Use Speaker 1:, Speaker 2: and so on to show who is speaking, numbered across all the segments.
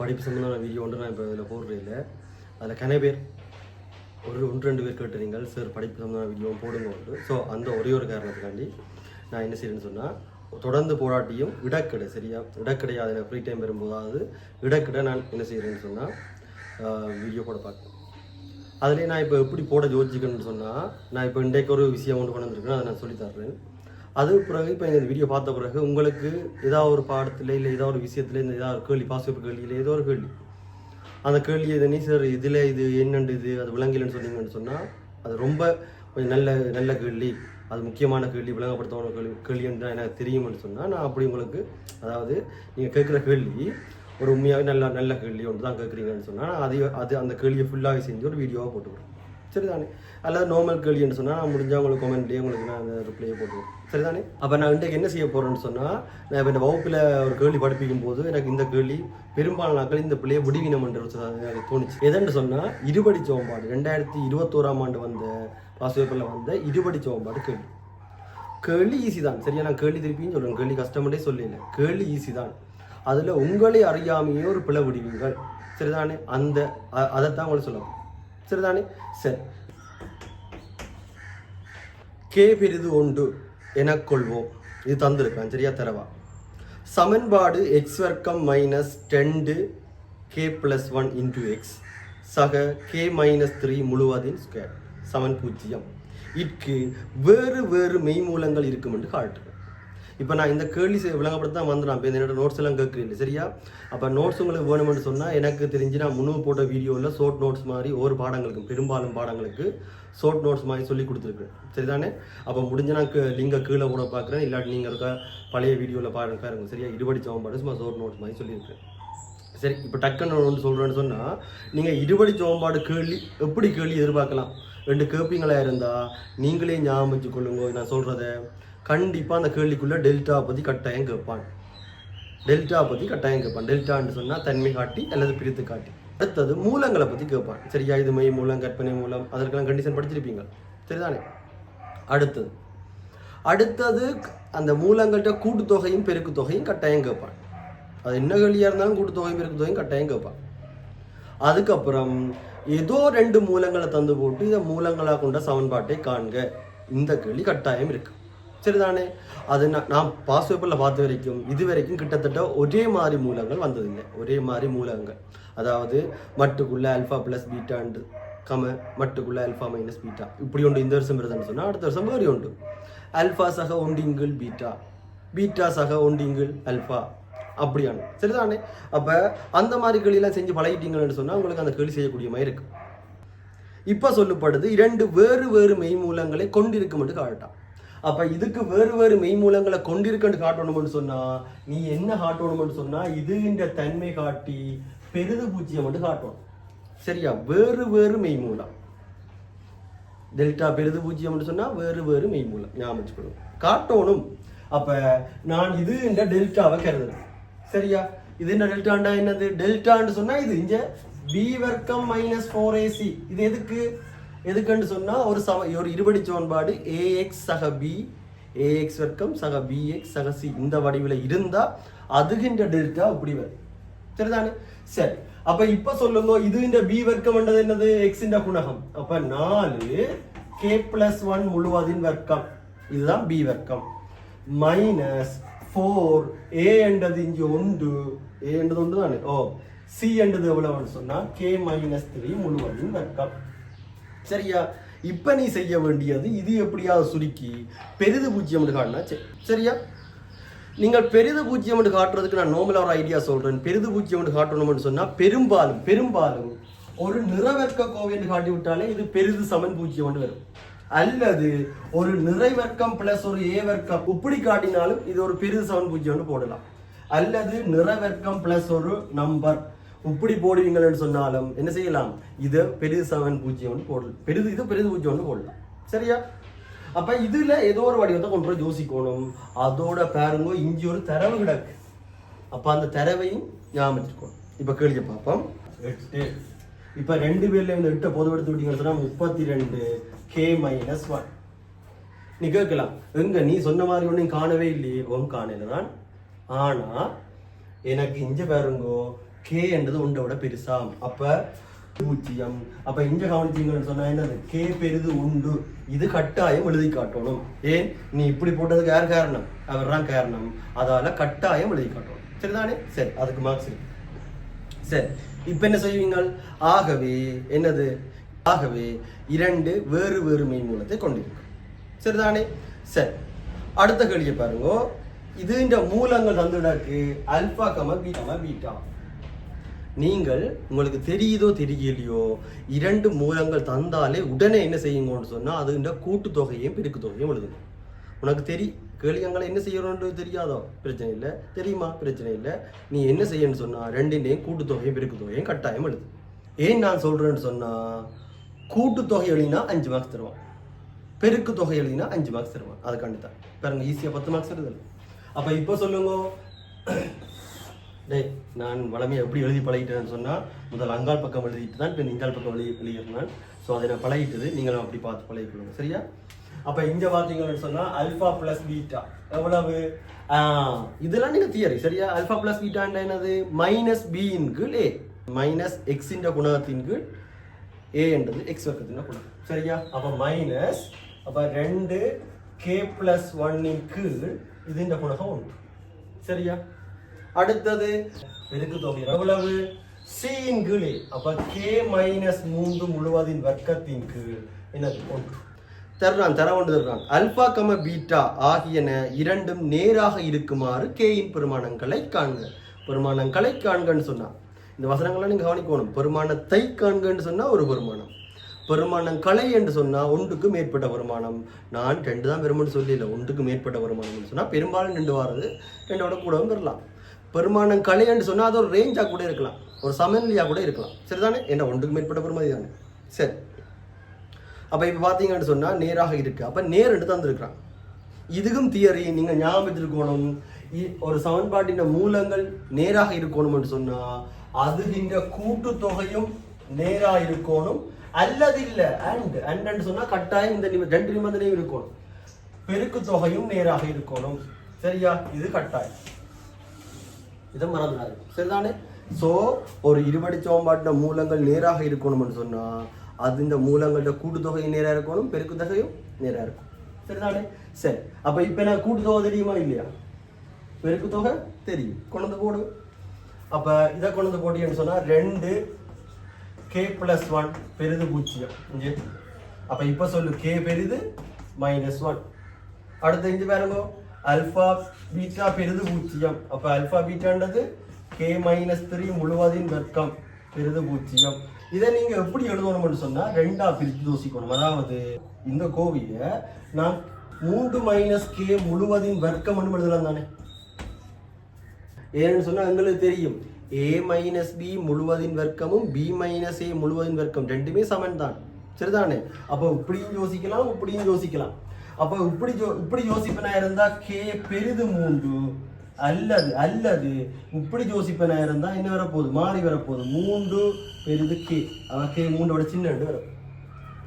Speaker 1: படிப்பு சம்மந்தமான வீடியோ ஒன்று நான் இப்போ இதில் போடுறேன் இல்லை. அதில் கன பேர். ஒரு ஒன்று ரெண்டு பேர் கேட்டுறீங்கள் சார் படிப்பு சம்மந்தமான வீடியோ போடுங்க ஒன்று. ஸோ அந்த ஒரே ஒரு காரணத்துக்காண்டி நான் என்ன செய்யறேன்னு சொன்னால் தொடர்ந்து போராட்டியும் இடக்கடை சரியா? இடக்கடை அதில் ஃப்ரீ டைம் வரும்போதாவது இடக்கடை நான் என்ன செய்கிறேன்னு சொன்னால் வீடியோ கூட பார்க்கணும். அதுலேயே நான் இப்போ எப்படி போட யோசிச்சுக்கணும்னு சொன்னால் நான் இப்போ இன்றைக்கு ஒரு விஷயம் ஒன்று கொண்டு வந்திருக்கேன். அதை நான் சொல்லித் தர்றேன். அது பிறகு இப்போ இந்த வீடியோ பார்த்த பிறகு உங்களுக்கு ஏதாவது ஒரு பாடத்தில் இல்லை ஏதாவது ஒரு விஷயத்தில் இந்த ஏதாவது ஒரு கேள்வி பாசிபிள் கேள்வி இல்லை ஏதோ ஒரு கேள்வி. அந்த கேள்வி இதை நீ சார் இதில் இது என்னண்டு இது அது விளங்கலைன்னு சொன்னீங்கன்னு சொன்னால் அது ரொம்ப கொஞ்சம் நல்ல நல்ல கேள்வி. அது முக்கியமான கேள்வி விளங்கப்படுத்தமான கேள்வி கேள்வின்னு தான் எனக்கு தெரியும்னு சொன்னால் நான் அப்படி உங்களுக்கு அதாவது நீங்கள் கேட்குற கேள்வி ஒரு உண்மையாகவே நல்ல நல்ல கேள்வி ஒன்று தான் கேட்குறீங்கன்னு சொன்னால் நான் அது அது அந்த கேள்வியை ஃபுல்லாகவே செஞ்சு ஒரு வீடியோவாக போட்டுக்கிறேன். சரிதானே. அல்லது நார்மல் கேள்வின்னு சொன்னால் நான் முடிஞ்சால் உங்களுக்கு கமெண்ட்லேயே உங்களுக்கு நான் அந்த ரிப்ளையை போட்டுருவேன். சரிதானே? அப்போ நான் இன்றைக்கு என்ன செய்ய போகிறேன்னு சொன்னால் நான் இப்போ இந்த வகுப்பில் ஒரு கேள்வி படிப்பிக்கும் போது எனக்கு இந்த கேள்வி பெரும்பாலான நாட்கள் இந்த பிள்ளையை முடிவினம் என்று எனக்கு தோணுச்சு. எதுன்னு சொன்னால் இருபடி சோம்பாடு. ரெண்டாயிரத்தி இருபத்தோராம் ஆண்டு வந்த பாசுவேப்பில் வந்த இருபடி சோம்பாடு கேள்வி. கேள்வி ஈஸி தான். சரியா? நான் கேள்வி திருப்பியும் சொல்லுவேன் கேள்வி கஷ்டமட்டே சொல்லல. கேள்வி ஈஸி தான். அதில் உங்களை அறியாமையே ஒரு பிளவு விடுவீங்கள் சரிதானே? அந்த அதைத்தான் உங்களுக்கு சொல்லலாம் சரிதானே சரி. கே பெரிது உண்டு என கொள்வோம். இது தந்திருக்கேன் சரியா தரவா? சமன்பாடு எக்ஸ் வர்க்கம் minus tent k plus one into x சக கே மைனஸ் த்ரீ முழுவதின் ஸ்கொயர் சமன் பூஜ்ஜியம். இற்கு வேறு வேறு மெய்மூலங்கள் இருக்கும் என்று காட்டு இப்போ நான் இந்த கேள்வி செ- விளங்கப்படுத்த தான் வந்து நான் இப்போ என்னோட நோட்ஸ் எல்லாம் கேட்குறீங்க சரியா? அப்போ நோட்ஸ் உங்களுக்கு வேணும்னு சொன்னால் எனக்கு தெரிஞ்சு நான் முன்னு போட்ட வீடியோவில் ஷோர்ட் நோட்ஸ் மாதிரி ஒரு பாடங்களுக்கு பெரும்பாலும் பாடங்களுக்கு ஷோர்ட் நோட்ஸ் மாதிரி சொல்லி கொடுத்துருக்கேன் சரிதானே? அப்போ முடிஞ்ச நான் லிங்கை கீழே கூட பார்க்குறேன். இல்லாட்டி நீங்கள் இருக்க பழைய வீடியோவில் பாருங்க பாருங்க. சரியா? இருபடி சோம்பாடு சும்மா ஷோர்ட் நோட்ஸ் மாதிரி சொல்லியிருக்கேன் சரி இப்போ டக்குன்னு ஒன்று சொல்கிறேன்னு சொன்னால் நீங்கள் இருபடி சோம்பாடு கேள்வி எப்படி கேள்வி எதிர்பார்க்கலாம்? ரெண்டு கேப்பீங்களா இருந்தால் நீங்களே ஞாபகம் வச்சுக்கொள்ளுங்க நான் சொல்கிறத கண்டிப்பாக அந்த கேள்விக்குள்ளே டெல்டா பற்றி கட்டாயம் கேட்பான். டெல்டா பற்றி கட்டாயம் கேட்பான். டெல்டான்னு சொன்னால் தன்மை காட்டி அல்லது பிரித்து காட்டி. அடுத்தது மூலங்களை பற்றி கேட்பான். சரியா? இது மை மூலம் கற்பனை மூலம் அதற்கெல்லாம் கண்டிஷன் படிச்சிருப்பீங்க. சரிதானே? அடுத்தது. அடுத்தது அந்த மூலங்கள்கிட்ட கூட்டுத்தொகையும் பெருக்கு தொகையும் கட்டாயம் கேட்பான். அது என்ன கேள்வியாக இருந்தாலும் கூட்டுத்தொகையும் பெருக்கு தொகையும் கட்டாயம் கேட்பான். அதுக்கப்புறம் ஏதோ ரெண்டு மூலங்களை தந்து போட்டு இதை மூலங்களாக கொண்ட சமன்பாட்டை காண்க. இந்த கேள்வி கட்டாயம் இருக்குது சரிதானே அது நான் பாஸ் பேப்பரில் பார்த்த வரைக்கும் இது வரைக்கும் கிட்டத்தட்ட ஒரே மாதிரி மூலங்கள் வந்ததில்லை. ஒரே மாதிரி மூலங்கள். அதாவது மட்டுக்குள்ளே அல்ஃபா ப்ளஸ் பீட்டாண்டு கம மட்டுக்குள்ளே அல்ஃபா மைனஸ் பீட்டா இப்படி ஒன்று இந்த வருஷம் வருதுன்னு சொன்னால் அடுத்த வருஷம் வேறு உண்டு அல்ஃபா சக ஒண்டிங்கிள் பீட்டா பீட்டா சக ஒண்டிங்கிள் அல்ஃபா அப்படியான. சரிதானே? அப்போ அந்த மாதிரி கேள்வியெல்லாம் செஞ்சு பழகிட்டீங்கன்னு சொன்னால் உங்களுக்கு அந்த கேள்வி செய்யக்கூடிய மாதிரி இருக்குது இப்போ சொல்லப்படுது இரண்டு வேறு வேறு மெய்மூலங்களை கொண்டிருக்கும் என்று காட்டான் அப்ப இதுக்கு வேறு வேறு மெய்மூலங்களை கொண்டிருக்குன்னு காட்டணும்னு சொன்னா நீ என்ன காட்டணும்னு சொன்னா இதுன்ற தன்மை காட்டி பெருது பூஜ்ஜியம் மட்டும் காட்டணும் சரியா? வேறு வேறு மெய்மூலம் டெல்டா பெருது பூஜ்ஜியம்னு சொன்னா வேறு வேறு மெய்மூலம் ஞாபகம் வச்சுக்கணும். காட்டணும் அப்ப நான் இது என்ற டெல்டாவை கருதுறேன் சரியா? இது என்ன டெல்டாண்டா என்னது? டெல்டான்னு சொன்னா இது இங்கே பி வர்க்கம் மைனஸ் ஃபோர் ஏசி இது எதுக்கு? எதுக்குன்னு சொன்னால் ஒரு சம ஒரு இருபடி சமன்பாடு ஏஎக்ஸ் சக பி ஏஎக்ஸ் வர்க்கம் சக பிஎக்ஸ் சக சி இந்த வடிவில் இருந்தால் அதுகின்ற டெல்டா இப்படி வரும். சரிதானே? சரி. அப்ப இப்ப சொல்லுங்க இது இந்த பி வர்க்கம் என்றது என்னது? எக்ஸ் இந்த குணகம். அப்ப நாலு கே பிளஸ் ஒன் முழுவதின் வர்க்கம். இதுதான் பி வர்க்கம். மைனஸ் ஃபோர் ஏ என்றது இங்கே ஒன்று ஏ என்றது ஒன்று தானே ஓ சி என்றது எவ்வளவுன்னு சொன்னா கே மைனஸ் த்ரீ முழுவதின் வர்க்கம். சரியா? இப்ப நீ செய்ய வேண்டியது இது எப்படியாவது சுருக்கி பெரிது பூஜ்ஜியம் காட்டினா சரி. சரியா? நீங்கள் பெரிது பூஜ்ஜியம் என்று காட்டுறதுக்கு நான் நார்மலாக ஒரு ஐடியா சொல்றேன். பெரிது பூஜ்ஜியம் என்று காட்டணும்னு சொன்னால் பெரும்பாலும் பெரும்பாலும் ஒரு நிறவர்க்க கோவை என்று காட்டி விட்டாலே இது பெரிது சமன் பூஜ்ஜியம் என்று வரும். அல்லது ஒரு நிறைவர்க்கம் பிளஸ் ஒரு ஏ வர்க்கம் இப்படி காட்டினாலும் இது ஒரு பெரிது சமன் பூஜ்ஜியம்னு போடலாம். அல்லது நிறவர்க்கம் பிளஸ் ஒரு நம்பர் இப்படி போடுவீங்கன்னு சொன்னாலும் என்ன செய்யலாம்? இது பெரிது சமன் பூஜ்ஜியம்னு போடலாம். பெரிது இது பெரிது பூஜ்ஜியம்னு போடலாம். சரியா? அப்ப இதுல ஏதோ ஒரு வடிவத்தை கொண்டு போய் யோசிக்கணும். அதோட பாருங்க இங்க ஒரு தரவு கிடக்கு. அப்ப அந்த தரவையும் ஞாபகம் வச்சுக்கணும். இப்ப கேள்வி பார்ப்போம் எட்டு. இப்ப ரெண்டு பேர்ல இந்த எட்டை பொது எடுத்து விட்டீங்கன்னு சொன்னா முப்பத்தி ரெண்டு கே மைனஸ் ஒன் நீ கேட்கலாம். எங்க? நீ சொன்ன மாதிரி ஒன்றும் காணவே இல்லையே. உன் காணல தான் ஆனா எனக்கு இங்க பாருங்கோ கே என்றது ஒன்றை விட பெருசாம். அப்ப பூஜ்ஜியம். அப்ப இங்க கவனிச்சீங்கன்னு சொன்னா என்னது? கே பெரிது உண்டு. இது கட்டாயம் எழுதி காட்டணும். ஏன்? நீ இப்படி போட்டதுக்கு யார் காரணம்? அவர் தான் காரணம். அதால கட்டாயம் எழுதி காட்டணும். சரிதானே? சரி அதுக்கு மார்க்ஸ் இருக்கு சரி இப்ப என்ன செய்வீங்கள்? ஆகவே என்னது? ஆகவே இரண்டு வேறு வேறு மெய் மூலத்தை கொண்டிருக்கும். சரிதானே? சரி அடுத்த கேள்வியை பாருங்க. இது இந்த மூலங்கள் தந்துடாக்கு அல்பா கம பீட்டா பீட்டா நீங்கள் உங்களுக்கு தெரியுதோ தெரியலையோ இரண்டு மூலங்கள் தந்தாலே உடனே என்ன செய்யுங்கன்னு சொன்னால் அது இந்த கூட்டுத்தொகையும் பெருக்கு தொகையும் எழுதுங்க உனக்கு தெரி கேளியங்களை என்ன செய்யணும்னு தெரியாதோ? பிரச்சனை இல்லை. தெரியுமா? பிரச்சனை இல்லை. நீ என்ன செய்யணும்னு சொன்னால் ரெண்டினையும் கூட்டுத்தொகையும் பெருக்கு தொகையும் கட்டாயம் எழுது. ஏன் நான் சொல்கிறேன்னு சொன்னால் கூட்டுத்தொகை எழுதினா அஞ்சு மார்க்ஸ் தருவான். பெருக்கு தொகை எழுதினா அஞ்சு மார்க்ஸ் தருவான். அதுக்காண்டி தான் பாருங்க ஈஸியாக பத்து மார்க்ஸ் எழுதல அப்போ இப்போ சொல்லுங்க. டேய் நான் வளமையை எப்படி எழுதி பழகிட்டேன்னு சொன்னால் முதல் அங்கால் பக்கம் எழுதிட்டு தான் இப்போ இங்கால் பக்கம் எழுதி எழுதியிருந்தான். ஸோ அதை நான் பழகிட்டது. நீங்களும் அப்படி பார்த்து பழகிக்கொள்ளுங்க. சரியா? அப்போ இங்கே பார்த்தீங்கன்னு சொன்னால் அல்ஃபா ப்ளஸ் பீட்டா எவ்வளவு? இதெல்லாம் நீங்கள் தியரி சரியா? அல்ஃபா ப்ளஸ் பீட்டான்ற என்னது? மைனஸ் பியின் கீழ் ஏ மைனஸ் எக்ஸின்ற குணகத்தின் கீழ் ஏ என்றது எக்ஸ் வர்க்கத்தின் குணம் சரியா? அப்போ மைனஸ் அப்போ ரெண்டு கே ப்ளஸ் ஒன்னின் கீழ் இதுன்ற குணகம் ஒன்று சரியா? அடுத்தது பெருக்கு தொகை எவ்வளவு சியின் கீழ் A. அப்ப கே மைனஸ் மூன்று முழுவதின் வர்க்கத்தின் கீழ் என்னது? ஒன்று. தருறான் தர ஒன்று தருறான். அல்பா கம பீட்டா ஆகியன இரண்டும் நேராக இருக்குமாறு கேயின் பெருமானங்களை காண்க. பெருமானங்களை காண்கன்னு சொன்னான் இந்த வசனங்கள்லாம் நீங்க கவனிக்கணும். பெருமானத்தை காண்கன்னு சொன்னா ஒரு பெருமானம். பெருமானம் கலை என்று சொன்னால் ஒன்றுக்கு மேற்பட்ட வருமானம் நான் ரெண்டு தான் பெருமானம் சொல்லல ஒன்றுக்கு மேற்பட்ட வருமானம்னு சொன்னால் பெரும்பாலும் ரெண்டு வாரது ரெண்டோட கூடவும் பெறலாம். பெருமானம் கலை என்று சொன்னால் அது ஒரு ரேஞ்சாக கூட இருக்கலாம். ஒரு சமநிலையாக கூட இருக்கலாம். சரிதானே? என்ன ஒன்றுக்கு மேற்பட்ட பெருமதி தானே சரி. அப்போ இப்போ பார்த்தீங்கன்னு சொன்னால் நேராக இருக்குது அப்போ நேர் என்று தந்திருக்கிறான். இதுக்கும் தியரி நீங்கள் ஞாபகம் வச்சிருக்கணும். இ- ஒரு சமன்பாட்டின் மூலங்கள் நேராக இருக்கணும்னு சொன்னால் அதுகின்ற கூட்டு தொகையும் நேராக இருக்கணும். அல்லது இல்லை அண்ட் அண்ட் சொன்னால் கட்டாயம் இந்த ரெண்டு நிபந்தனையும் இருக்கணும். பெருக்கு தொகையும் நேராக இருக்கணும். சரியா? இது கட்டாயம். இதை மறந்துடாது சரிதானே? ஸோ ஒரு இருபடி சமன்பாட்டின மூலங்கள் நேராக இருக்கணும்னு சொன்னால் அது இந்த மூலங்கள்ட கூட்டுத்தொகையும் நேராக இருக்கணும் பெருக்கு தொகையும் நேராக இருக்கும் சரிதானே? சரி. அப்போ இப்போ நான் கூட்டுத்தொகை தெரியுமா இல்லையா? பெருக்கு தொகை தெரியும். கொண்டு போடு. அப்போ இதை கொண்டு போட்டீங்கன்னு சொன்னால் ரெண்டு கே ப்ளஸ் ஒன் பெரிது பூஜ்ஜியம். இங்கே. அப்போ இப்போ சொல்லு கே பெரிது மைனஸ் ஒன் அடுத்து இஞ்சி பாருங்க. அல்பா பீட்டா பெரிது பூஜ்ஜியம். அப்ப அல்பா பீட்டான்றது கே மைனஸ் த்ரீ முழுவதின் வர்க்கம் பெரிது பூஜ்ஜியம். இதை நீங்க எப்படி எழுதணும்னு சொன்னா ரெண்டா பிரித்து தோசிக்கணும் அதாவது இந்த கோவிய நான் மூன்று மைனஸ் கே முழுவதின் வர்க்கம் எழுதலாம் தானே? ஏன்னு சொன்னா எங்களுக்கு தெரியும். ஏ மைனஸ் பி முழுவதின் வர்க்கமும் பி மைனஸ் ஏ முழுவதின் வர்க்கம் ரெண்டுமே சமன் தான் சரிதானே? அப்போ இப்படியும் யோசிக்கலாம் இப்படியும் யோசிக்கலாம். அப்போ இப்படி இப்படி யோசிப்பனா இருந்தா கே பெரிது மூன்று. அல்லது அல்லது இப்படி யோசிப்பனா இருந்தா என்ன வரப்போகுது? மாறி வரப்போகுது. மூன்று பெரிது கே. அவன் கே மூன்றோட சின்ன வரும்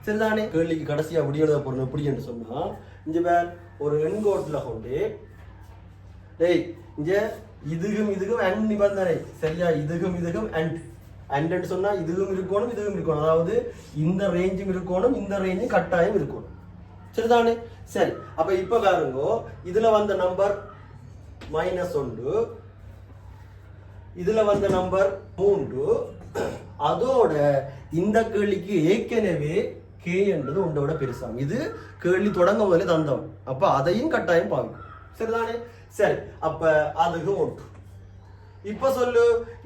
Speaker 1: சரிதானே? கேள்விக்கு கடைசியா அப்படி எழுத போறோம் எப்படி என்று சொன்னா இங்க வேற ஒரு எண்கோட்டில் கொண்டு டேய் இங்க இதுகும் இதுகும் அண்ட் நிபந்தனை. சரியா? இதுகும் இதுகும் அண்ட் அண்ட் சொன்னா இதுவும் இருக்கணும் இதுவும் இருக்கணும். அதாவது இந்த ரேஞ்சும் இருக்கணும் இந்த ரேஞ்சும் கட்டாயம் இருக்கணும். சரிதானே? சரி அப்ப இப்ப பாருங்க. இதுல வந்த நம்பர் மைனஸ் ஒன்று. இதுல வந்த நம்பர் மூன்று. அதோட இந்த கேள்விக்கு ஏற்கனவே கே என்றது உண்டோட பெருசாம். இது கேள்வி தொடங்க முதல்ல தந்தவன் அப்ப அதையும் கட்டாயம் பாவிக்கும். சரிதானே? சரி அப்ப அதுக்கு ஒன்று. இப்ப சொல்லு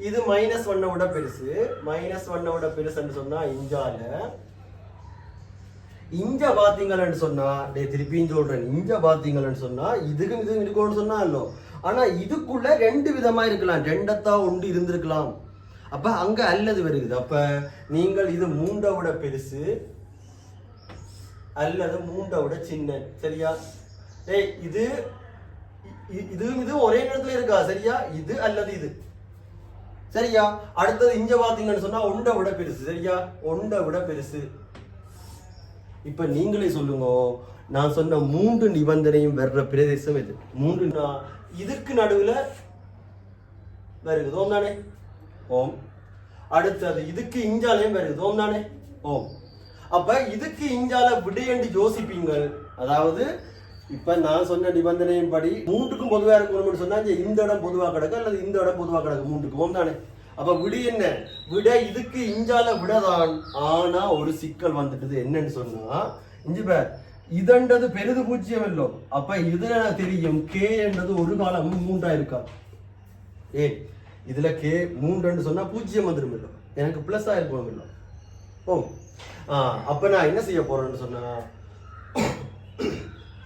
Speaker 1: இது மைனஸ் ஒன்னை விட பெருசு. மைனஸ் ஒன்னை விட பெருசுன்னு சொன்னா இஞ்சால இஞ்ச பாத்தீங்கன்னு சொன்னா டே திருப்பியும் சொல்றேன். இஞ்ச பாத்தீங்கன்னு சொன்னா இதுக்கும் இதுவும் இருக்கும்னு சொன்னா இல்லோ. ஆனா இதுக்குள்ள ரெண்டு விதமா இருக்கலாம். ரெண்டத்தா உண்டு இருந்திருக்கலாம். அப்ப அங்க அல்லது வருகிறது. அப்ப நீங்கள் இது மூண்டை விட பெருசு அல்லது மூண்டை விட சின்ன. சரியா? டேய் இது இதுவும் இதுவும் ஒரே நேரத்துல இருக்கா? சரியா? இது அல்லது இது. சரியா? அடுத்தது இங்க பாத்தீங்கன்னு சொன்னா ஒண்டை விட பெருசு. சரியா? ஒண்டை விட பெருசு. இப்ப நீங்களே சொல்லுங்க நான் சொன்ன மூன்று நிபந்தனையும் வர்ற பிரதேசம் இது. மூன்று நா- இதுக்கு நடுவுல வருது தானே? ஓம். அடுத்தது இதுக்கு இஞ்சாலையும் வருகுது ஓம் தானே? ஓம். அப்ப இதுக்கு இஞ்சால விடையண்டு யோசிப்பீங்கள். அதாவது இப்ப நான் சொன்ன நிபந்தனையின் படி மூன்றுக்கும் பொதுவாக இருக்கணும்னு சொன்னா இந்த இடம் பொதுவாக கிடக்கு அல்லது இந்த இடம் பொதுவாக கிடக்கு மூன்றுக்கும். ஓம் தானே? அப்ப விடு என்ன? விட இதுக்கு இஞ்சால விடதான். ஆனா ஒரு சிக்கல் வந்துட்டது என்னன்னு சொன்னா இஞ்சி பேர் இதன்றது பெரிது பூஜ்ஜியம் இல்லோ அப்ப இதுல தெரியும்? கே என்றது ஒரு காலம் மூன்றா இருக்கா ஏ இதுல கே மூன்றுன்னு சொன்னா பூஜ்ஜியம் வந்துடும் இல்லை எனக்கு பிளஸ் ஆயிருக்கணும் இல்லை ஓ ஆ அப்ப நான் என்ன செய்ய போறேன்னு சொன்னா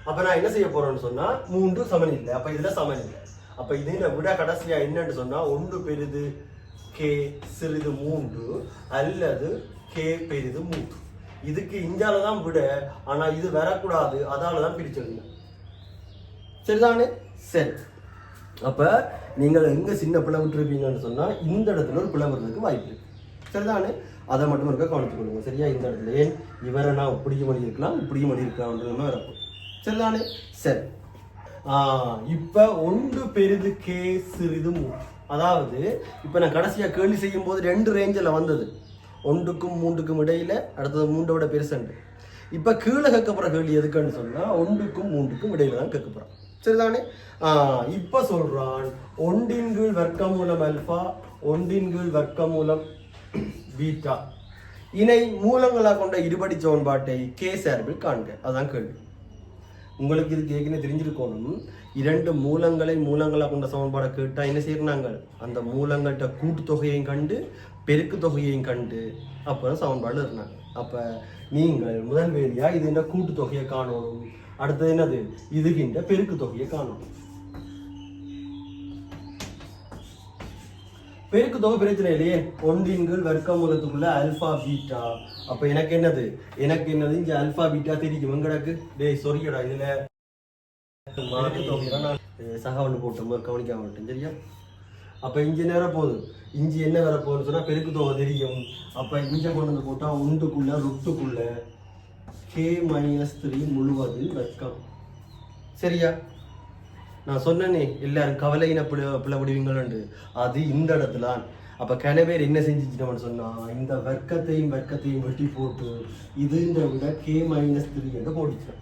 Speaker 1: அப்ப நான் என்ன செய்ய போறேன்னு சொன்னா மூன்று சமன் இல்லை. அப்ப இதுல சமன் இல்லை. அப்ப இதுல விட கடைசியா என்னன்னு சொன்னா ஒன்று பெரிது கே சிறிது மூன்று அல்லது கே பெரிது மூன்று. இதுக்கு இஞ்சால தான் விட ஆனா இது வரக்கூடாது. அதால தான் பிரிச்சிருந்தேன். சரிதானே? சரி. அப்ப நீங்கள் எங்க சின்ன பிளவு விட்டுருப்பீங்கன்னு சொன்னா இந்த இடத்துல ஒரு பிள்ளை வாய்ப்பு இருக்கு. சரிதானே? அதை மட்டும் இருக்க கவனித்துக்கொள்ளுங்க சரியா? இந்த இடத்துல ஏன்? இவரை நான் இப்படியும் பண்ணியிருக்கலாம் இருக்கலாம் இப்படியும் மணி சரிதானே? சரி. ஆஹ் இப்ப ஒன்று பெரிது கே சிறிது மூன்று. அதாவது இப்போ நான் கடைசியாக கேள்வி செய்யும் போது ரெண்டு ரேஞ்சில் வந்தது. ஒன்றுக்கும் மூன்றுக்கும் இடையில அடுத்தது மூன்றோட விட பெருசண்டு கீழே கேட்கப்படுற கேள்வி எதுக்குன்னு சொன்னால் ஒன்றுக்கும் மூன்றுக்கும் இடையில தான் கேட்கப்படுறான் சரிதானே? இப்போ சொல்கிறான் ஒன்றின் கீழ் வர்க்கமூலம் அல்ஃபா ஒன்றின் கீழ் வர்க்கமூலம் பீட்டா இணை மூலங்களாக கொண்ட இருபடி சோன்பாட்டை கே சார்பில் காண்க. அதான் கேள்வி. உங்களுக்கு இது ஏற்கனவே தெரிஞ்சிருக்கணும். இரண்டு மூலங்களை மூலங்களாக கொண்ட சமன்பாடை கேட்டால் என்ன செய்யறாங்க அந்த மூலங்கள்கிட்ட கூட்டுத்தொகையையும் கண்டு பெருக்கு தொகையையும் கண்டு அப்புறம் சமன்பாடு இருந்தாங்க அப்போ நீங்கள் முதல் வேலையாக இது என்ன கூட்டுத்தொகையை காணணும். அடுத்தது என்னது? இதுகின்ற பெருக்கு தொகையை காணணும். பெருக்கு தொகை பிரச்சனை இல்லையே. ஒன்றின்கள் வர்க்க மூலத்துக்குள்ள அல்பா பீட்டா அப்ப எனக்கு என்னது? எனக்கு என்னது? இங்க அல்பா பீட்டா தெரியும்? எங்கடக்கு டேய் சொரியடா இதுல. சக ஒன்று போட்டோம் ஒரு மாட்டேன் சரியா? அப்ப இஞ்சி நேரம் போகுது இஞ்சி என்ன வர போகுதுன்னு சொன்னா பெருக்கு தொகை தெரியும். அப்ப இங்க கொண்டு வந்து போட்டா உண்டுக்குள்ள ருட்டுக்குள்ள கே மைனஸ் த்ரீ முழுவதில் வர்க்கம். சரியா? நான் சொன்னேனே எல்லாரும் கவலையின பிள பிள விடுவீங்களு அது இந்த இடத்துல கிளை பேர் என்ன செஞ்சுட்டோம்னு சொன்னா இந்த வர்க்கத்தையும் வர்க்கத்தையும் வெட்டி போட்டு இதுன்ற விட கே மைனஸ் த்ரீ என்று போட்டுச்சோம்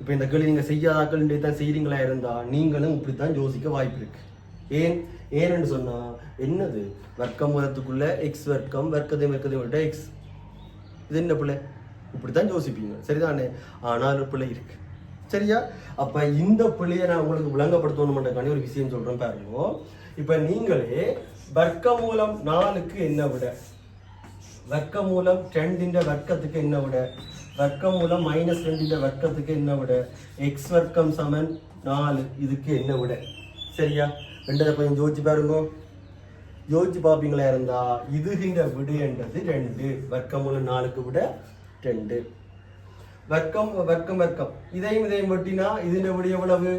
Speaker 1: இப்போ இந்த கேள்வி நீங்கள் செய்யாதாக்கள் தான் செய்கிறீங்களா இருந்தால் நீங்களும் இப்படி தான் யோசிக்க வாய்ப்பு இருக்குது ஏன்? ஏன்னு சொன்னா என்னது? வர்க்கம் வரத்துக்குள்ளே எக்ஸ் வர்க்கம் வர்க்கத்தையும் வர்க்கத்தையும் விட்ட எக்ஸ் இது என்ன பிள்ளை இப்படி தான் யோசிப்பீங்க. சரிதானே? ஆனால் ஒரு பிள்ளை இருக்குது சரியா? அப்போ இந்த புள்ளியை நான் உங்களுக்கு விளங்கப்படுத்தணுமெண்டக்காண்டி ஒரு விஷயம் சொல்கிறேன் பாருங்க. இப்போ நீங்களே வர்க்க மூலம் நாலுக்கு என்ன விட? வர்க்க மூலம் ரெண்டின் வர்க்கத்துக்கு என்ன விட? வர்க்க மூலம் மைனஸ் ரெண்டின் வர்க்கத்துக்கு என்ன விட? எக்ஸ் வர்க்கம் சமன் நாலு இதுக்கு என்ன விட? சரியா? ரெண்டரை கொஞ்சம் யோசிச்சு பாருங்க. யோசிச்சு பார்ப்பீங்களா இருந்தால் இதுகின்ற விடுன்றது ரெண்டு. வர்க்க மூலம் நாலுக்கு விட ரெண்டு. வர்க்கம் வர்க்கம் வர்க்கம் இதையும் இதையும் வெட்டினா இதன் எப்படி எவ்வளவு?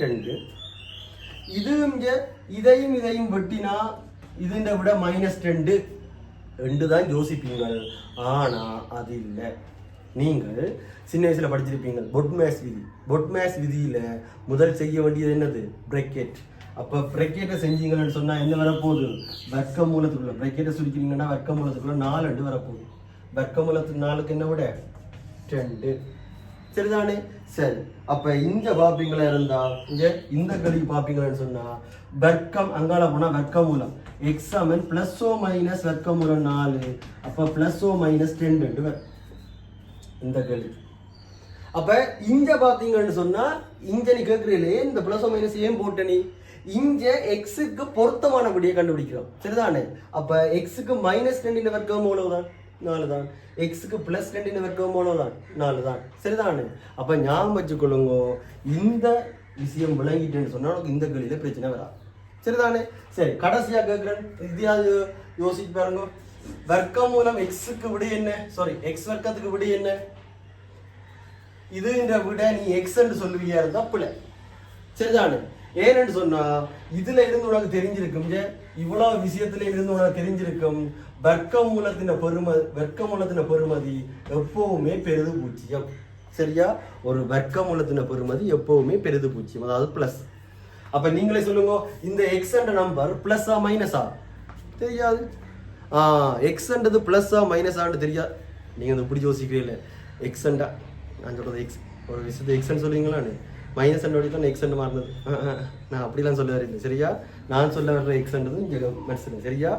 Speaker 1: ரெண்டு. இதுவும் இங்கே இதையும் இதையும் வெட்டினா இதன் விட மைனஸ் ரெண்டு. ரெண்டு தான் யோசிப்பீங்கள். ஆனால் அது இல்லை. நீங்கள் சின்ன வயசில் படிச்சிருப்பீங்கள். பொட்மேஸ் விதி. பொட்மேஸ் விதியில் முதல் செய்ய வேண்டியது என்னது? பிரக்கெட் அப்போ பிரக்கெட்டை செஞ்சீங்கன்னு சொன்னால் என்ன வரப்போகுது? வர்க்க மூலத்துக்குள்ள. பிரக்கெட்டை சுருக்கிறீங்கன்னா வர்க்க மூலத்துக்குள்ள நாலு ரெண்டு வரப்போகுது. வர்க்க மூலத்துக்கு நாளுக்கு என்ன விட? ரெண்டு சரிதானே? சரி. அப்ப இந்த பாப்பீங்களா இருந்தா? இங்க இந்த கழிவு பாப்பீங்களான்னு சொன்னா வர்க்கம் அங்கால போனா வர்க்க எக்ஸாமன் பிளஸ் ஓ மைனஸ் வர்க்கமூலம் நாலு. அப்ப பிளஸ் ஓ மைனஸ் டென் ரெண்டு இந்த கேள்வி அப்ப இங்க பாத்தீங்கன்னு சொன்னா இங்க நீ கேட்கறீங்களே இந்த பிளஸ் மைனஸ் ஏன் போட்ட நீ? இங்க எக்ஸுக்கு பொருத்தமானவடியை கண்டுபிடிக்கிறோம். சரிதானே? அப்ப எக்ஸுக்கு மைனஸ் ரெண்டின் வர்க்கம் தான். நாலு தான் எக்ஸுக்கு பிளஸ் ரெண்டின் வர்க்கம் தான் நாலு தான் சரிதானு? அப்ப ஞாபகம் வச்சுக்கொள்ளுங்க. இந்த விஷயம் விளங்கிட்டேன்னு சொன்னா உனக்கு இந்த கேள்வியில் பிரச்சனை வராது. சரிதானே? சரி கடைசியா கேட்குறேன் இதையாவது யோசிச்சு பாருங்க. வர்க்கம் மூலம் எக்ஸுக்கு விட என்ன? சாரி எக்ஸ் வர்க்கத்துக்கு விட என்ன? இது விட நீ எக்ஸ் என்று சொல்லுவியா இருந்தா பிள்ளை சரிதானே? ஏன்னு சொன்னா இதுல இருந்து உனக்கு தெரிஞ்சிருக்கும் இவ்வளவு விஷயத்துல இருந்து உனக்கு தெரிஞ்சிருக்கும். வர்க்க பெருமதி பெரும பெருமதி எப்பவுமே பெரிது பூஜ்ஜியம் சரியா? ஒரு வர்க்கமூலத்தின பெருமதி எப்பவுமே பெரிது பூஜ்ஜியம் அதாவது பிளஸ் அப்ப நீங்களே சொல்லுங்க இந்த எக்ஸ் என்ற நம்பர் பிளஸ்ஸா மைனஸா தெரியாது. ஆ எக்ஸ்ன்றது ப்ளஸ்ஸா மைனஸான்னு தெரியாது. நீங்கள் அதை இப்படி யோசிக்கிறீங்களே எக்ஸ்ண்டா நான் சொல்கிறது எக்ஸ் ஒரு விஷயத்தை எக்ஸ்ன்னு சொல்லுவீங்களான்னு மைனஸ் அண்ட் தான் எக்ஸ்ன்னு மாறினது. ஆ, நான் அப்படிலாம் சொல்ல வரல சரியா? நான் சொல்ல வர்ற எக்ஸ்ன்றது இங்கே மெடிசன் சரியா?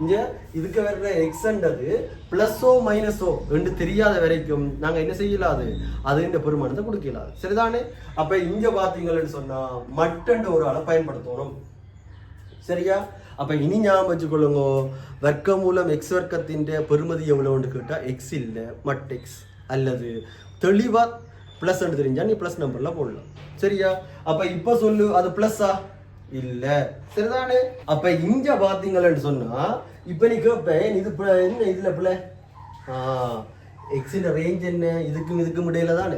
Speaker 1: இங்கே இதுக்கு வர்ற எக்ஸ்ன்றது ப்ளஸ்ஸோ மைனஸோ ரெண்டு தெரியாத வரைக்கும் நாங்கள் என்ன செய்யலாது அது? இந்த பெருமானத்தை கொடுக்கலாது சரிதானே? அப்போ இங்கே பார்த்தீங்கன்னு சொன்னால் மட்டன்ற ஒரு ஆளை பயன்படுத்தணும். சரியா? அப்ப இனி ஞாபகம் வச்சுக்கொள்ளுங்க. வர்க்க மூலம் எக்ஸ் வர்க்கத்தின் பெருமதி எவ்வளோன்னு கேட்டா எக்ஸ் இல்லை மட் எக்ஸ் அல்லது தெளிவா பிளஸ் தெரிஞ்சா நீ பிளஸ் நம்பர்ல போடலாம். சரியா? அப்ப இப்ப சொல்லு அது பிளஸ்ஸா இல்ல. சரிதானே? அப்ப இங்க பாத்தீங்கன்னு சொன்னா இப்ப நீ கேப்ப இது என்ன இதுல பிள்ளை? ஆ எக்ஸின் ரேஞ்ச் என்ன? இதுக்கும் இதுக்கும் இடையில தானே?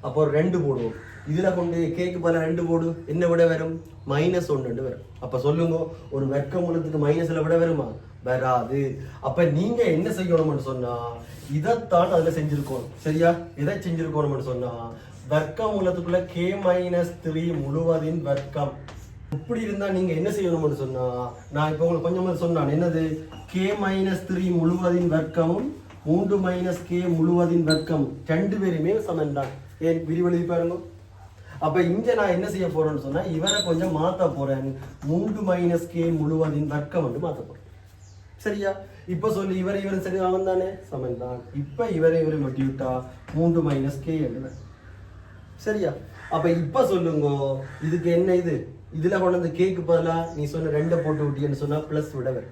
Speaker 1: அப்போ ஒரு ரெண்டு போடுவோம். இதுல கொண்டு கேக்கு பல ரெண்டு போடு. என்ன விட வரும்? மைனஸ் ஒன்று வரும். அப்ப சொல்லுங்க ஒரு வெர்க்க மூலத்துக்கு மைனஸ்ல விட வருமா? வராது. அப்ப நீங்க என்ன செய்யணும்னு சொன்னா இதைத்தான் அதுல செஞ்சிருக்கணும் சரியா? இதை செஞ்சிருக்கணும்னு சொன்னா வர்க்க மூலத்துக்குள்ள கே மைனஸ் த்ரீ முழுவதின் வர்க்கம். இப்படி இருந்தா நீங்க என்ன செய்யணும்னு சொன்னா நான் இப்போ உங்களுக்கு கொஞ்சம் சொன்னான் என்னது? கே மைனஸ் த்ரீ முழுவதின் வர்க்கமும் மூன்று மைனஸ் கே முழுவதின் வர்க்கம் ரெண்டு பேருமே சமன் தான். ஏன்? விரிவெழுதி பாருங்க. அப்ப இங்க நான் என்ன செய்ய போறேன்னு சொன்னா இவரை கொஞ்சம் மாத்த போறேன். மூன்று மைனஸ் கே முழுவதின் வர்க்கம் வந்து மாத்த போறேன். சரியா? இப்ப சொல்லி இவர் இவரும் சரி அவன் தானே? சமன் தான். இப்ப இவரை இவரை மட்டி விட்டா மூன்று மைனஸ் கே எழுத சரியா? அப்ப இப்ப சொல்லுங்க இதுக்கு என்ன இது? இதில் கொண்டு வந்து கேக்கு பதிலாக நீ சொன்ன ரெண்டை போட்டு விட்டியன்னு சொன்னால் ப்ளஸ் விடவர்.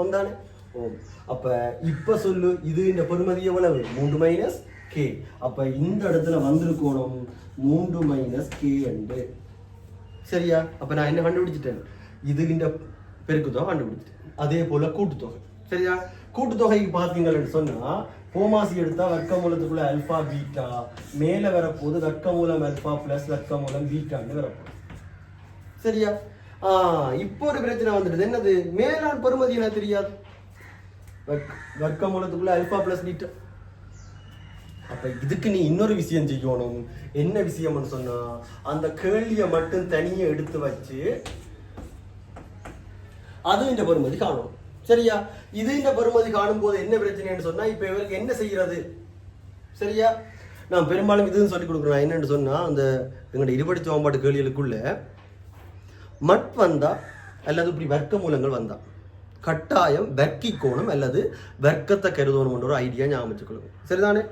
Speaker 1: ஒன்றானே ஓ அப்போ இப்போ சொல்லு இது இந்த பொறுமதி எவ்வளவு? மூன்று மைனஸ் கே அப்போ இந்த இடத்துல வந்திருக்கணும். மூன்று மைனஸ் கே அண்டு சரியா? அப்போ நான் என்ன கண்டுபிடிச்சிட்டேன்? இது இந்த பெருக்குத்தொகை கண்டுபிடிச்சிட்டேன். அதே போல் கூட்டுத்தொகை. சரியா? கூட்டுத்தொகைக்கு பார்த்தீங்கன்னு சொன்னால் போமாசி எடுத்தா வர்க்க மூலத்துக்குள்ள அல்ஃபா பீட்டா மேலே வரப்போது வர்க்க மூலம் அல்ஃபா ப்ளஸ் வர்க்க மூலம் பீட்டான்னு வரப்போகுது. சரியா? இப்போ ஒரு பிரச்சனை வந்துடுது. என்னது? மேலாண் பருமதி எனக்கு தெரியாது வர்க்க- மூலத்துக்குள்ள அல்பா பிளஸ் பீட்டா அப்ப இதுக்கு நீ இன்னொரு விஷயம் செய்யணும். என்ன விஷயம்னு சொன்னா அந்த கேள்வியை மட்டும் தனியே எடுத்து வச்சு அது இந்த பருமதி காணும் சரியா? இது இந்த பருமதி காணும் போது என்ன பிரச்சனைன்னு சொன்னா இப்ப இவருக்கு என்ன செய்யறது? சரியா? நான் பெரும்பாலும் இதுன்னு சொல்லி கொடுக்குறேன். என்னன்னு சொன்னா அந்த எங்களுடைய இருபடி சோம்பாட்டு கேள்விகளுக்குள்ள மட் வந்தா அல்லது இப்படி வர்க்க மூலங்கள் வந்தா. கட்டாயம் வர்க்கி அல்லது வர்க்கத்தை கருதணும்ன்ற ஒரு ஐடியா ஞாபகம் வச்சுக்கணும் சரிதானே?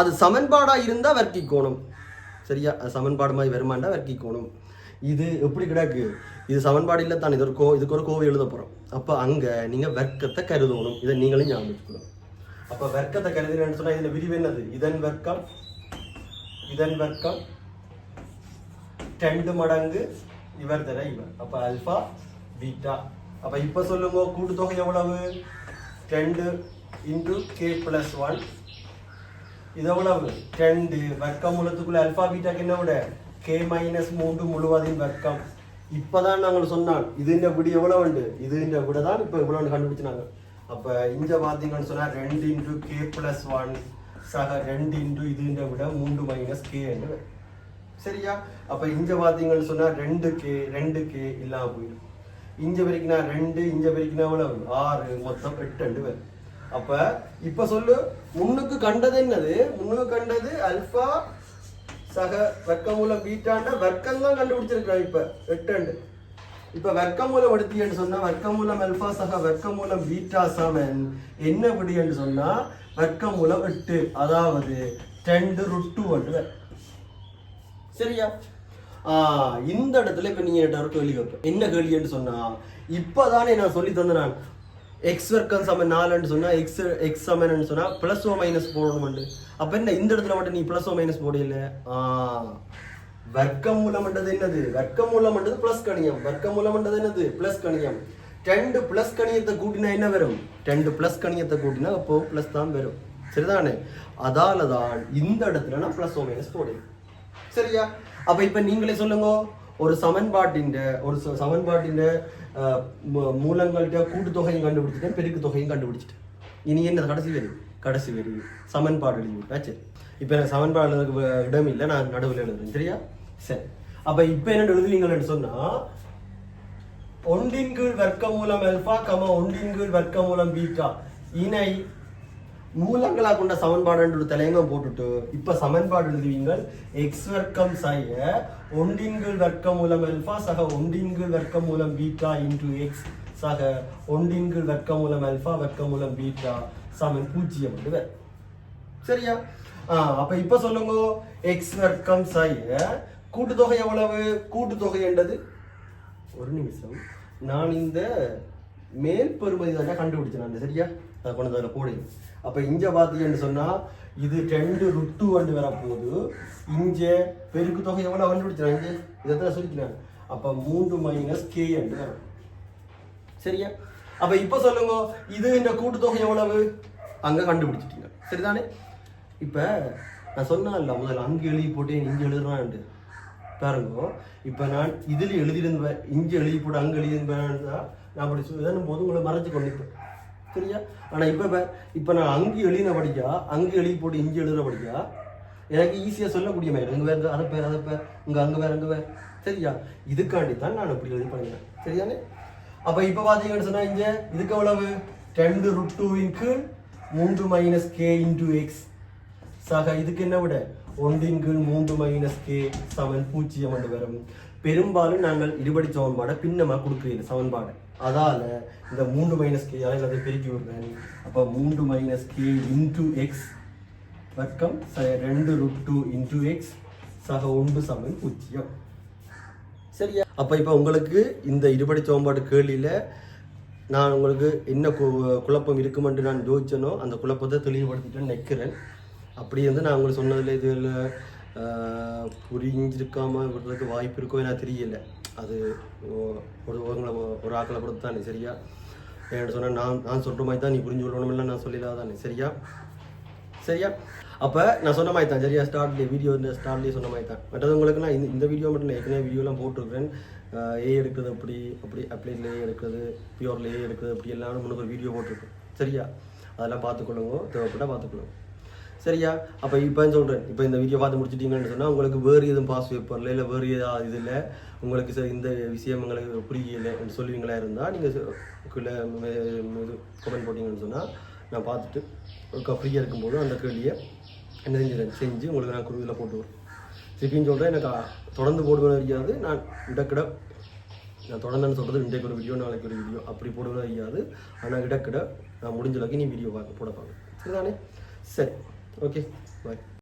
Speaker 1: அது சமன்பாடா இருந்தா வர்க்கி சரியா? அது சமன்பாடு மாதிரி வருமாண்டா வர்க்கி இது எப்படி கிடக்கு? இது சமன்பாடு இல்லை தான் இது ஒரு கோ இதுக்கு ஒரு கோவை எழுத போறோம். அப்ப அங்க நீங்க வர்க்கத்தை கருதணும். இதை நீங்களும் ஞாபகம் வச்சுக்கணும் அப்ப வர்க்கத்தை கருதுறேன்னு சொன்னா இதுல விரிவு என்னது? இதன் வர்க்கம் இதன் வர்க்கம் ரெண்டு மடங்கு இவர் தர இவர். அப்ப அல்பா பீட்டா அப்ப இப்ப சொல்லுங்க கூட்டுத்தொகை எவ்வளவு? ரெண்டு இன்டு கே பிளஸ் ஒன் இது எவ்வளவு? ரெண்டு. வர்க்கம் மூலத்துக்குள்ள அல்பா பீட்டாக்கு என்ன விட? கே மைனஸ் மூன்று முழுவதின் வர்க்கம். இப்பதான் நாங்கள் சொன்னான் இதுன்ற விட எவ்வளவு உண்டு? இதுன்ற விட தான் இப்ப இவ்வளவு கண்டுபிடிச்சினாங்க. அப்ப இங்க பாத்தீங்கன்னு சொன்னா ரெண்டு இன்டு கே பிளஸ் ஒன் சக ரெண்டு இன்டு இதுன்ற விட மூன்று மைனஸ் கே என்று சரியா? அப்ப இங்க பாத்தீங்கன்னு சொன்னா ரெண்டு கே ரெண்டு கே இல்லாம போயிடும். இங்க பெருக்கினா ரெண்டு இங்க பெருக்கினா எவ்வளவு? ஆறு. மொத்தம் எட்டு ரெண்டு பேர். அப்ப இப்ப சொல்லு முன்னுக்கு கண்டது என்னது? முன்னுக்கு கண்டது அல்பா சக வர்க்கமூலம் பீட்டாண்ட வர்க்கம் தான் கண்டுபிடிச்சிருக்கிறோம் இப்ப. எட்டு ரெண்டு. இப்ப வர்க்கமூலம் எடுத்தீங்கன்னு சொன்னா வர்க்கமூலம் அல்பா சக வர்க்கமூலம் பீட்டா சமன். என்ன விடின்னு சொன்னா வர்க்கமூலம் எட்டு. அதாவது ரெண்டு ருட்டு ஒன்று. சரியா? ஆஹ் இந்த இடத்துல இப்போ நீங்கள் என்கிட்ட ஒரு கேள்வி கேட்ப என்ன கேள்வின்னு சொன்னா இப்பதானே நான் சொல்லி தந்தேன் நான் எக்ஸ் வர்க்கம் சம நாலுன்னு சொன்னால் எக்ஸ் எக்ஸ் சமன்னு சொன்னா ப்ளஸ் ஓ மைனஸ் போடணும்னு அப்போ என்ன இந்த இடத்துல மட்டும் நீ ப்ளஸ் ஓ மைனஸ் போடல வர்க்கம் வர்க்க மூலம்ன்றது என்னது? வர்க்க மூலம்ன்றது ப்ளஸ் கணியம். வர்க்க மூலம்ன்றது என்னது? ப்ளஸ் கணியம். ரெண்டு ப்ளஸ் கணியத்தை கூட்டினா என்ன வரும்? ரெண்டு ப்ளஸ் கணியத்தை கூட்டினா அப்போ ப்ளஸ் தான் வரும். சரிதானே? அதால தான் இந்த இடத்துல நான் ப்ளஸ் ஓ மைனஸ் போடுவேன் சரியா? அப்ப இப்ப நீங்களே சொல்லுங்க. ஒரு சமன்பாட்டின் ஒரு சமன்பாட்டின் மூலங்கள்கிட்ட கூட்டு தொகையும் கூட்டுத்தொகையும் கண்டுபிடிச்சிட்டேன் பெருக்கு தொகையும் கண்டுபிடிச்சிட்டேன். இனி என்ன கடைசி வரி? கடைசி வரி. சமன்பாடு எழுதி சரி. இப்ப எனக்கு சமன்பாடு எழுதுறதுக்கு இடம் இல்லை நான் நடுவில் எழுதுறேன். சரியா? சரி. அப்ப இப்ப என்ன எழுதுவீங்கன்னு சொன்னா ஒன்றின் கீழ் வர்க்கமூலம் அல்பா கம ஒன்றின் கீழ் வர்க்கமூலம் பீட்டா இணை மூலங்களா கொண்ட சமன்பாடுன்ற தலையங்கம் போட்டுட்டு இப்ப சமன்பாடு எழுதுவீங்கள் எக்ஸ் வர்க்கம் சைய ஒன்றின் கீழ் வர்க்கமூலம் அல்பா சக ஒன்றின் கீழ் வர்க்கமூலம் பீட்டா இன்டு எக்ஸ் சக ஒன்றின் கீழ் வர்க்கமூலம் அல்பா வர்க்கமூலம் பீட்டா சமன் பூஜ்ஜியம் என்று சரியா? ஆ, அப்ப இப்ப சொல்லுங்க எக்ஸ் வர்க்கம் சைய கூட்டுத்தொகை எவ்வளவு? கூட்டுத்தொகை என்றது? ஒரு நிமிஷம். நான் இந்த மேல் பெருமதி தானே கண்டுபிடிச்சேன் நான் சரியா? அதை கொண்டு வந்து அதில் போடுங்க அப்போ இங்கே பார்த்தீங்கன்னு சொன்னால் இது ரெண்டு ருட்டு வந்து வரப்போகுது. இங்கே பெருக்கு தொகை எவ்வளோ கண்டுபிடிச்சேன் இங்கே இதை சொல்லிக்கிறாங்க அப்போ மூன்று மைனஸ் கே என்று வரும் சரியா? அப்போ இப்போ சொல்லுங்க இது இந்த கூட்டுத்தொகை எவ்வளவு? அங்கே கண்டுபிடிச்சிட்டீங்க. சரிதானே? இப்போ நான் சொன்னேன்ல முதல்ல அங்கே எழுதி போட்டு இங்கே எழுதுறான்ட்டு. பாருங்க இப்போ நான் இதில் எழுதியிருந்தேன் இங்கே எழுதி போட்டு அங்கே எழுதியிருந்தேன் நான் அப்படி சொல்லணும் போது உங்களை மறைச்சு கொண்டிருப்பேன் சரியா ஆனால் இப்போ இப்போ நான் அங்கு எழுதின படிக்கா அங்கு எழுதி போட்டு இங்கே எழுதுற படிக்கா எனக்கு ஈஸியாக சொல்லக்கூடிய மாதிரி அங்கே வேறு அதை பேர் அதை பேர் இங்கே அங்கே வேற அங்கே வேறு. சரியா? இதுக்காண்டி தான் நான் இப்படி எழுதி பண்ணுறேன் சரியானே? அப்போ இப்போ பார்த்தீங்கன்னு சொன்னால் இங்கே இதுக்கு எவ்வளவு? ரெண்டு ருட் டூவின் கீழ் மூன்று மைனஸ் கே இன்டூ எக்ஸ் சக இதுக்கு என்ன விட? ஒன்றின் கீழ் மூன்று மைனஸ் கே சமன் பூஜ்ஜியம் என்று வரும். பெரும்பாலும் நாங்கள் இருபடி சமன்பாடை பின்னமாக கொடுக்குறீங்க சமன்பாடை. அதால இந்த மூன்று மைனஸ் கே அதை பெருக்கி விடுறேன். அப்போ மூன்று மைனஸ் கே இன்டூ எக்ஸ் வர்க்கம் ச- ரெண்டு ரூட் டூ இன்டூ எக்ஸ் சக ஒன்று சமன் பூஜ்ஜியம். சரியா? அப்போ இப்போ உங்களுக்கு இந்த இருபடி சோம்பாடு கேள்வியில் நான் உங்களுக்கு என்ன கு- குழப்பம் இருக்குமென்று நான் யோசிச்சனோ அந்த குழப்பத்தை தெளிவுபடுத்திட்டு நிற்கிறேன் அப்படி வந்து நான் உங்களுக்கு சொன்னதில் இதில் புரிஞ்சிருக்காமல் விடுறதுக்கு வாய்ப்பு இருக்கோ எனக்கு தெரியலை. அது ஒரு உங்களை ஒரு ஆக்களை கொடுத்து தானே சரியா? என்கிட்ட சொன்னால் நான் நான் சொல்கிற மாதிரி தான் நீ புரிஞ்சு கொள்ளணும்ல நான் சொல்லிடாத தானே? சரியா? சரியா? அப்போ நான் சொன்ன மாதிரி தான் சரியா? ஸ்டார்ட்லேயே வீடியோ இந்த ஸ்டார்ட்லேயே சொன்ன மாதிரி தான். மற்றது உங்களுக்கு நான் இந்த இந்த வீடியோ மட்டும் நான் ஏற்கனவே வீடியோலாம் போட்டிருக்கிறேன். ஏ எடுக்கிறது அப்படி அப்படி அப்ளைட்ல ஏ எடுக்கிறது பியூர்ல ஏ எடுக்கிறது அப்படி எல்லாம் முன்னுக்கு ஒரு வீடியோ போட்டிருக்கேன். சரியா? அதெல்லாம் பார்த்துக்கொள்ளுங்க. தேவைப்பட்டால் பார்த்துக்கொள்ளுங்க. சரியா? அப்போ இப்போ சொல்கிறேன் இப்போ இந்த வீடியோ பார்த்து முடிச்சிட்டிங்கன்னு சொன்னால் உங்களுக்கு வேறு எதுவும் பாஸ் பேப்பரில் இல்லை வேறு ஏதாவது இதில் உங்களுக்கு சார் இந்த விஷயம் உங்களுக்கு புரியலை என்று சொல்லுவீங்களா இருந்தால் நீங்கள் கீழே இது கமெண்ட் போட்டிங்கன்னு சொன்னால் நான் பார்த்துட்டு ஒரு ஃப்ரீயாக இருக்கும்போது அந்த கேள்வியை என்ன செஞ்சு செஞ்சு உங்களுக்கு நான் குருவியில் போட்டு வரேன் திருப்பின்னு சொல்கிறேன் எனக்கு தொடர்ந்து போடுவேன் அறியாது. நான் இடக்கிட நான் தொடர்ந்துன்னு சொல்கிறது இன்றைக்கு ஒரு வீடியோ நாளைக்கு ஒரு வீடியோ அப்படி போடுவேன் அறியாது. ஆனால் இடக்கிட நான் முடிஞ்ச அளவுக்கு நீ வீடியோ பார்க்க போட பார்க்க சரிதானே? சரி. Okay bye